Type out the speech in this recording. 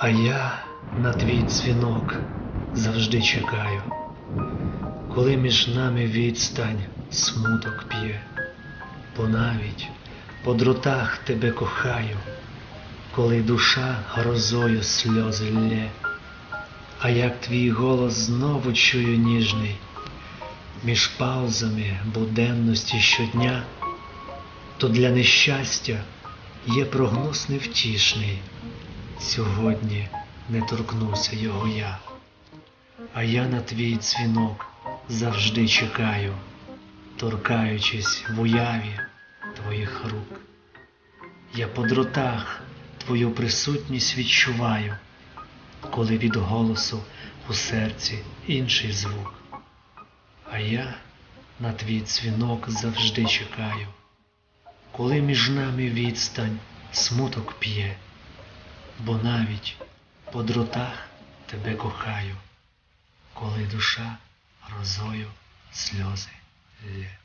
А я на твій дзвінок завжди чекаю, коли між нами відстань смуток п'є, бо навіть по дротах тебе кохаю, коли душа грозою сльози лє, а як твій голос знову чую ніжний, між паузами буденності щодня, то для нещастя є прогноз невтішний. Сьогодні не торкнуся його я, а я на твій дзвінок завжди чекаю, торкаючись в уяві твоїх рук. Я по дротах твою присутність відчуваю, коли від голосу у серці інший звук. А я на твій дзвінок завжди чекаю, коли між нами відстань смуток п'є бо навіть по дротах тебе кохаю, коли душа розою сльози лє.